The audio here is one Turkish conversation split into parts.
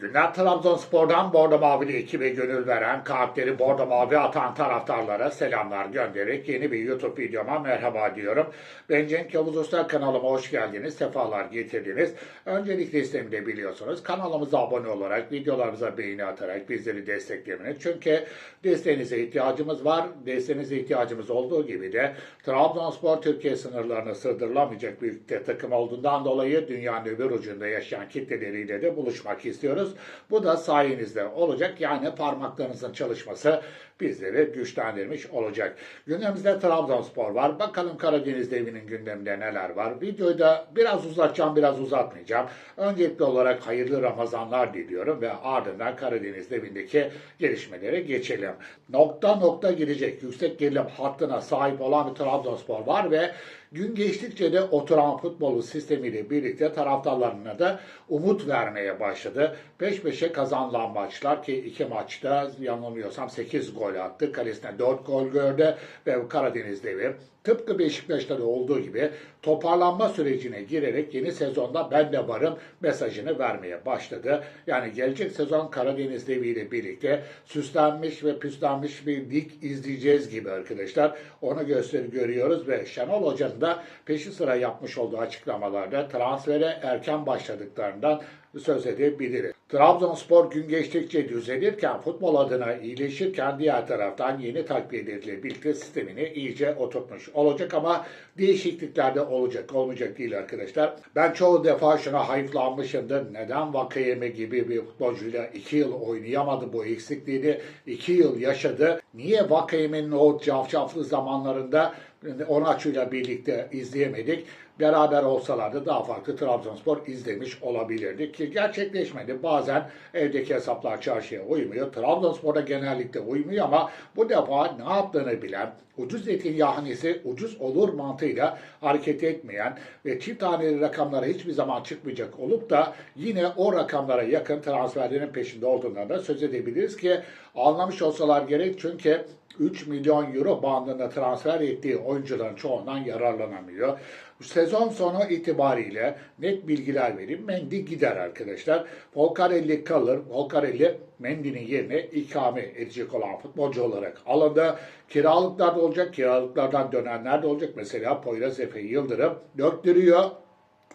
Günler Trabzonspor'dan Bordo Mavili ekibe gönül veren, kalpleri Bordo Mavi atan taraftarlara selamlar göndererek yeni bir YouTube videoma merhaba diyorum. Ben Cenk Yavuz Usta kanalıma hoş geldiniz, sefalar getirdiniz. Öncelikle istemi de biliyorsunuz. Kanalımıza abone olarak, videolarımıza beğeni atarak bizleri desteklemeniz. Çünkü desteğinize ihtiyacımız var. Desteğinize ihtiyacımız olduğu gibi de Trabzonspor Türkiye sınırlarına sığdırılamayacak bir takım olduğundan dolayı dünyanın öbür ucunda yaşayan kitleleriyle de buluşmak istiyoruz. Bu da sayenizde olacak. Yani parmaklarınızın çalışması bizleri güçlendirmiş olacak. Gündemimizde Trabzonspor var. Bakalım Karadeniz devinin gündeminde neler var. Videoyu da biraz uzatacağım, biraz uzatmayacağım. Öncelikli olarak hayırlı Ramazanlar diliyorum ve ardından Karadeniz devindeki gelişmelere geçelim. Nokta nokta girecek yüksek gerilim hattına sahip olan bir Trabzonspor var ve gün geçtikçe de oturan futbolu sistemiyle birlikte taraftarlarına da umut vermeye başladı. Peş peşe kazanılan maçlar ki iki maçta yanılmıyorsam 8 gol attı. Kalesine 4 gol gördü ve Karadeniz devi tıpkı Beşiktaş'ta da olduğu gibi toparlanma sürecine girerek yeni sezonda ben de varım mesajını vermeye başladı. Yani gelecek sezon Karadeniz Devi ile birlikte süslenmiş ve püslenmiş bir lig izleyeceğiz gibi arkadaşlar. Onu gösteri görüyoruz ve Şenol Hoca'nın da peşi sıra yapmış olduğu açıklamalarda transfere erken başladıklarından söz edebiliriz. Trabzonspor gün geçtikçe düzelirken, futbol adına iyileşirken diğer taraftan yeni takviyeleriyle birlikte sistemini iyice oturtmuş olacak ama değişiklikler de olacak, olmayacak değil arkadaşlar. Ben çoğu defa şuna hayıflanmışımdır. Neden Vakayeme gibi bir futbolcuyla iki yıl oynayamadı bu eksikliğini, iki yıl yaşadı. Niye Vakayeme'nin o cafcaflı zamanlarında Onaçu'yla birlikte izleyemedik. Beraber olsalardı daha farklı Trabzonspor izlemiş olabilirdik ki gerçekleşmedi. Bazen evdeki hesaplar çarşıya uymuyor. Trabzonspor'da genellikle uymuyor ama bu defa ne yaptığını bilen, ucuz etin yahnesi ucuz olur mantığıyla hareket etmeyen ve çift taneli rakamlara hiçbir zaman çıkmayacak olup da yine o rakamlara yakın transferlerin peşinde olduğundan da söz edebiliriz ki anlamış olsalar gerek çünkü 3 milyon euro bandında transfer ettiği oyuncuların çoğundan yararlanamıyor. Sezon sonu itibariyle net bilgiler vereyim. Mendy gider arkadaşlar. Volcarelli kalır. Volcarelli Mendy'nin yerine ikame edecek olan futbolcu olarak alındı. Kiralıklar da olacak. Kiralıklardan dönenler de olacak. Mesela Poyraz Efe Yıldırım döktürüyor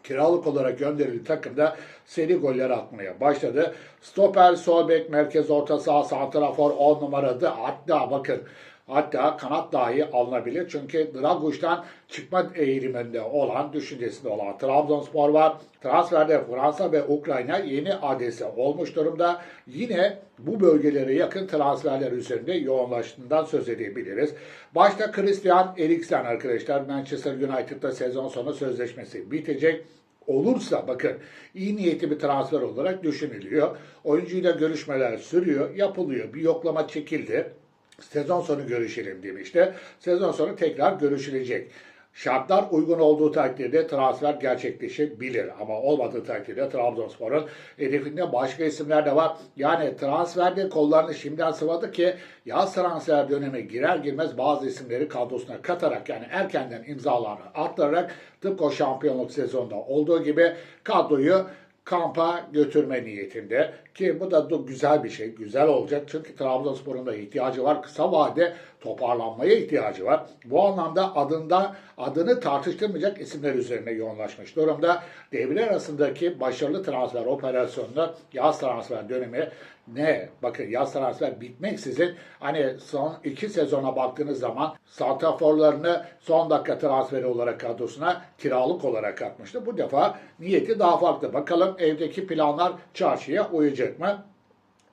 kiralık olarak gönderildi takımda seri goller atmaya başladı. Stoper, sol bek, merkez orta saha, santrafor 10 numaradı. Hatta bakın Hatta kanat dahi alınabilir. Çünkü Draguş'tan çıkma eğiliminde olan, düşüncesinde olan Trabzonspor var. Transferde Fransa ve Ukrayna yeni adresi olmuş durumda. Yine bu bölgelere yakın transferler üzerinde yoğunlaştığından söz edebiliriz. Başta Christian Eriksen arkadaşlar Manchester United'da sezon sonu sözleşmesi bitecek olursa bakın iyi niyetli bir transfer olarak düşünülüyor. Oyuncuyla görüşmeler sürüyor, yapılıyor. Bir yoklama çekildi. Sezon sonu görüşelim demişti. Sezon sonu tekrar görüşülecek. Şartlar uygun olduğu takdirde transfer gerçekleşebilir. Ama olmadığı takdirde Trabzonspor'un hedefinde başka isimler de var. Yani transferde kollarını şimdiden sıvadı ki yaz transfer dönemi girer girmez bazı isimleri kadrosuna katarak yani erkenden imzalarını attırarak tıpkı o şampiyonluk sezonunda olduğu gibi kadroyu kampa götürme niyetinde ki bu da güzel bir şey, güzel olacak çünkü Trabzonspor'un da ihtiyacı var. Kısa vade toparlanmaya ihtiyacı var. Bu anlamda adında adını tartıştırmayacak isimler üzerine yoğunlaşmış durumda. Devre arasındaki başarılı transfer operasyonunda yaz transfer dönemi ne? Bakın yaz transfer bitmeksizin hani son iki sezona baktığınız zaman santraforlarını son dakika transferi olarak kadrosuna kiralık olarak atmıştı. Bu defa niyeti daha farklı. Bakalım evdeki planlar çarşıya uyacak mı?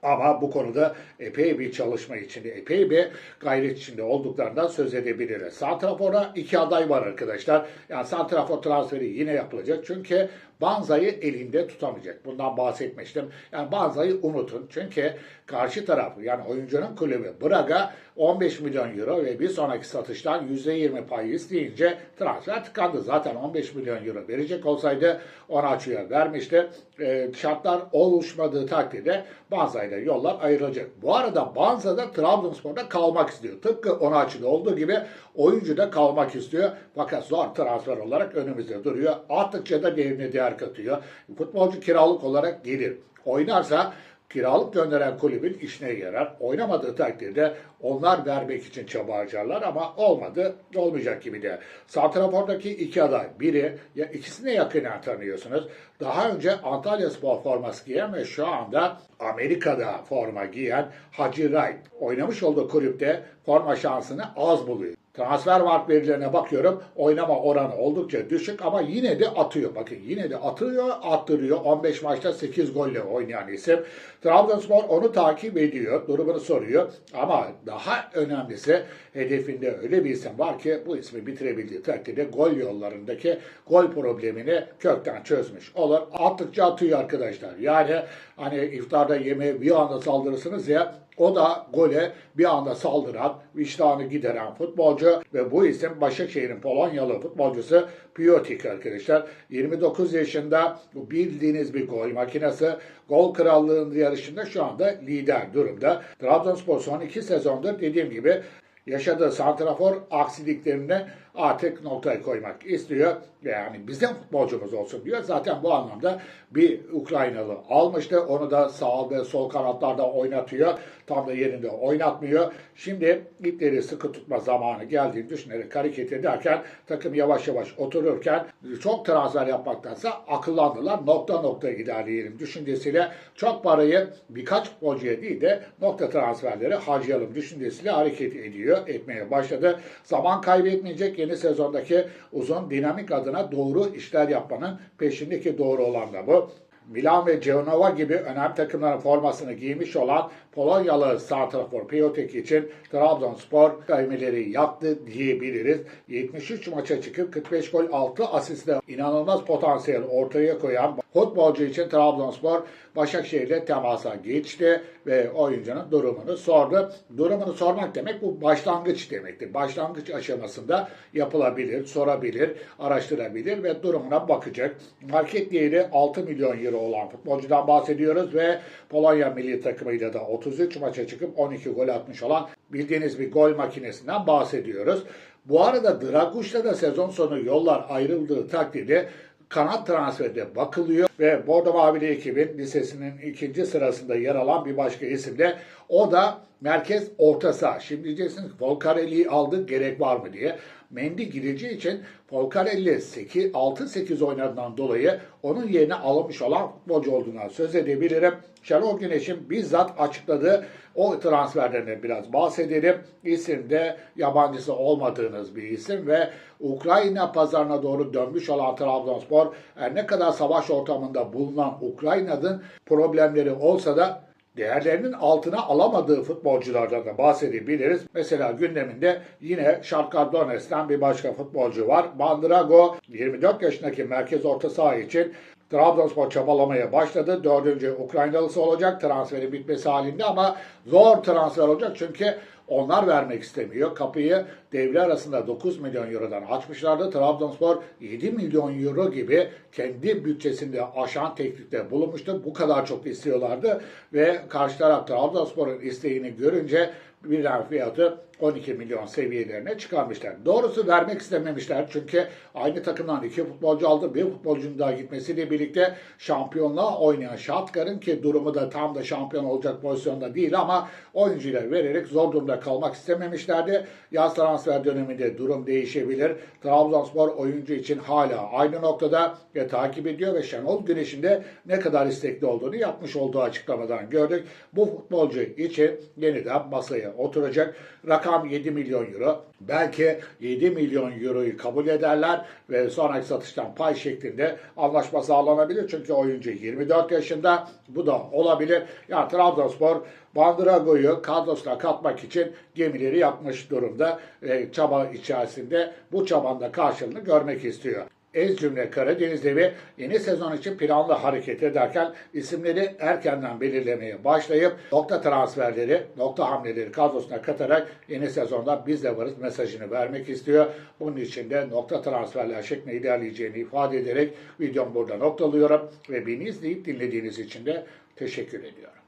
Ama bu konuda epey bir çalışma içinde, epey bir gayret içinde olduklarından söz edebiliriz. Santrafor'a iki aday var arkadaşlar. Yani Santrafor transferi yine yapılacak. Çünkü Banza'yı elinde tutamayacak. Bundan bahsetmiştim. Yani Banza'yı unutun. Çünkü karşı tarafı yani oyuncunun kulübü Braga 15 milyon euro ve bir sonraki satıştan %20 pay isteyince transfer tıkandı. Zaten 15 milyon euro verecek olsaydı Onaçu'ya vermişti. E, şartlar oluşmadığı takdirde Banza ile yollar ayrılacak. Bu arada Banza da Trabzonspor'da kalmak istiyor. Tıpkı Onaçu'da olduğu gibi oyuncu da kalmak istiyor. Fakat zor transfer olarak önümüzde duruyor. Arttıkça da değerine değer katıyor. Futbolcu kiralık olarak gelir. Oynarsa kiralık gönderen kulübün işine yarar. Oynamadığı takdirde onlar vermek için çaba harcarlar ama olmadı, olmayacak gibi de. Santrafor'daki iki aday, biri, ya ikisini yakından tanıyorsunuz. Daha önce Antalya Spor forması giyen ve şu anda Amerika'da forma giyen Hacı Wright. Oynamış olduğu kulüpte forma şansını az buluyor. Transfer mark verilerine bakıyorum. Oynama oranı oldukça düşük ama yine de atıyor. Bakın yine de atıyor, attırıyor. 15 maçta 8 golle oynayan isim. Trabzonspor onu takip ediyor. Durumunu soruyor. Ama daha önemlisi hedefinde öyle bir isim var ki bu ismi bitirebildiği takdirde gol yollarındaki gol problemini kökten çözmüş olur. Attıkça atıyor arkadaşlar. Yani hani iftarda yemeğe bir anda saldırırsınız ya o da gole bir anda saldıran, vicdanı gideren futbolcu ve bu isim Başakşehir'in Polonyalı futbolcusu Piotr arkadaşlar. 29 yaşında bildiğiniz bir gol makinesi. Gol krallığının yarışında şu anda lider durumda. Trabzonspor son iki sezondur dediğim gibi yaşadığı santrafor aksiliklerine artık noktayı koymak istiyor. Yani bizim futbolcumuz olsun diyor. Zaten bu anlamda bir Ukraynalı almıştı. Onu da sağ ve sol kanatlarda oynatıyor. Tam da yerinde oynatmıyor. Şimdi ipleri sıkı tutma zamanı geldiğini düşünerek hareket ederken takım yavaş yavaş otururken çok transfer yapmaktansa akıllandılar. Nokta nokta ilerleyelim düşüncesiyle çok parayı birkaç futbolcuya değil de nokta transferleri harcayalım düşüncesiyle hareket ediyor, etmeye başladı. Zaman kaybetmeyecek yeni sezondaki uzun dinamik adına doğru işler yapmanın peşindeki doğru olan da bu. Milan ve Genova gibi önemli takımların formasını giymiş olan Polonyalı santrafor Piotek için Trabzonspor kaymeleri yaktı diyebiliriz. 73 maça çıkıp 45 gol 6 asistle inanılmaz potansiyel ortaya koyan futbolcu için Trabzonspor Başakşehir'le temasa geçti ve oyuncunun durumunu sordu. Durumunu sormak demek bu başlangıç demektir. Başlangıç aşamasında yapılabilir, sorabilir, araştırabilir ve durumuna bakacak. Market değeri 6 milyon euro olan futbolcudan bahsediyoruz ve Polonya milli takımıyla da 33 maça çıkıp 12 gol atmış olan bildiğiniz bir gol makinesinden bahsediyoruz. Bu arada Draguş'ta da sezon sonu yollar ayrıldığı takdirde kanat transferde bakılıyor ve Bordo Mavili ekibin lisesinin ikinci sırasında yer alan bir başka isim de o da merkez orta saha. Şimdi diyeceksiniz ki Volcarelli'yi aldık gerek var mı diye. Mendy gireceği için Volcarelli 6-8 oynadığından dolayı onun yerine alınmış olan futbolcu olduğundan söz edebilirim. Şenol Güneş'in bizzat açıkladığı o transferlerine biraz bahsedelim. İsim de yabancısı olmadığınız bir isim ve Ukrayna pazarına doğru dönmüş olan Trabzonspor her ne kadar savaş ortamında bulunan Ukrayna'nın problemleri olsa da değerlerinin altına alamadığı futbolculardan da bahsedebiliriz. Mesela gündeminde yine Shakhtar Donetsk'ten bir başka futbolcu var. Bandrago 24 yaşındaki merkez orta saha için Trabzonspor çabalamaya başladı. Dördüncü Ukraynalısı olacak transferi bitmesi halinde ama zor transfer olacak çünkü onlar vermek istemiyor. Kapıyı devre arasında 9 milyon eurodan açmışlardı. Trabzonspor 7 milyon euro gibi kendi bütçesinde aşan teklifte bulunmuştu. Bu kadar çok istiyorlardı ve karşı taraf Trabzonspor'un isteğini görünce birden fiyatı 12 milyon seviyelerine çıkarmışlar. Doğrusu vermek istememişler çünkü aynı takımdan iki futbolcu aldı. Bir futbolcunun daha gitmesiyle birlikte şampiyonluğa oynayan Şatkar'ın ki durumu da tam da şampiyon olacak pozisyonda değil ama oyuncular vererek zor durumda kalmak istememişlerdi. Yaz transfer döneminde durum değişebilir. Trabzonspor oyuncu için hala aynı noktada ve takip ediyor ve Şenol Güneş'in de ne kadar istekli olduğunu yapmış olduğu açıklamadan gördük. Bu futbolcu için yeniden masaya oturacak. Rakam 7 milyon euro. Belki 7 milyon euroyu kabul ederler ve sonraki satıştan pay şeklinde anlaşma sağlanabilir. Çünkü oyuncu 24 yaşında. Bu da olabilir. Yani Trabzonspor Bandrago'yu kadrosuna katmak için gemileri yapmış durumda. E, çaba içerisinde bu çabanda karşılığını görmek istiyor. Ez cümle Karadeniz Devi yeni sezon için planlı hareket ederken isimleri erkenden belirlemeye başlayıp nokta transferleri, nokta hamleleri kadrosuna katarak yeni sezonda biz de varız mesajını vermek istiyor. Bunun için de nokta transferler şeklinde ilerleyeceğini ifade ederek videomu burada noktalıyorum ve beni izleyip dinlediğiniz için de teşekkür ediyorum.